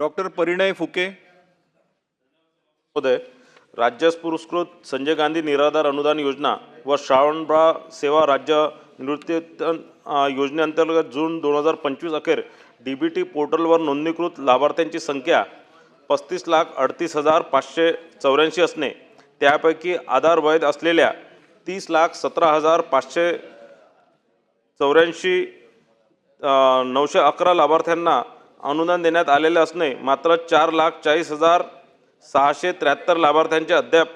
Doctor Parinay Phuke महोदय राज्यास पुरस्कृत संजय गांधी निराधार अनुदान योजना व श्रावणबाळ सेवा राज्य निवृत्तीवेतन योजनेअंतर्गत जून दोन हजार पंचवीस अखेर डी बी टी पोर्टलवर नोंदणीकृत लाभार्थ्यांची संख्या पस्तीस लाख अडतीस हजार पाचशे चौऱ्याऐंशी असणे. त्यापैकी आधार वैध असलेल्या तीस लाख सतरा हजार पाचशे चौऱ्याऐंशी नऊशे अकरा लाभार्थ्यांना अनुदान देण्यात आलेले असणे मात्र चार लाख चाळीस हजार सहाशे त्र्याहत्तर लाभार्थ्यांचे अद्याप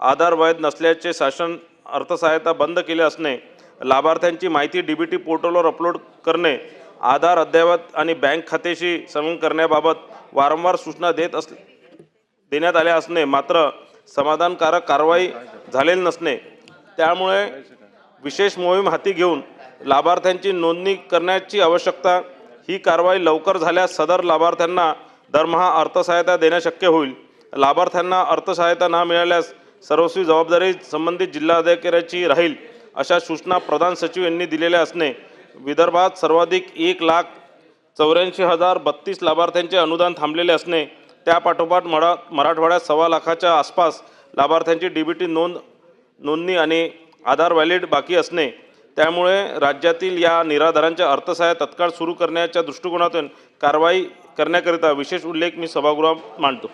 आधार वैध नसल्याचे शासन अर्थसहाय्यता बंद केले असणे लाभार्थ्यांची माहिती डी बी टी पोर्टलवर अपलोड करणे आधार अद्ययावत आणि बँक खात्याशी संलग्न करण्याबाबत वारंवार सूचना देत अस देण्यात आल्या असणे मात्र समाधानकारक कारवाई झालेली नसणे. त्यामुळे विशेष मोहीम हाती घेऊन लाभार्थ्यांची नोंदणी करण्याची आवश्यकता ही कारवाई लवकर झाल्यास सदर लाभार्थ्यांना दरमहा अर्थसहायता देणे शक्य होईल. लाभार्थ्यांना अर्थसहायता न मिळाल्यास सर्वस्वी जबाबदारी संबंधित जिल्हाधिकाऱ्याची राहील अशा सूचना प्रधान सचिव यांनी दिलेल्या असणे विदर्भात सर्वाधिक एक लाख चौऱ्याऐंशी हजार बत्तीस लाभार्थ्यांचे अनुदान थांबलेले असणे त्यापाठोपाठ मरा मराठवाड्यात सव्वा लाखाच्या आसपास लाभार्थ्यांची डी बी टी नोंद नोंदणी आणि आधार व्हॅलिड बाकी असणे त्यामुळे राज्यातील या निराधारांचे अर्थसहाय्य तत्काळ सुरू करण्याच्या दृष्टिकोनातून कारवाई करण्याकरिता विशेष उल्लेख मी सभागृहात मांडतो.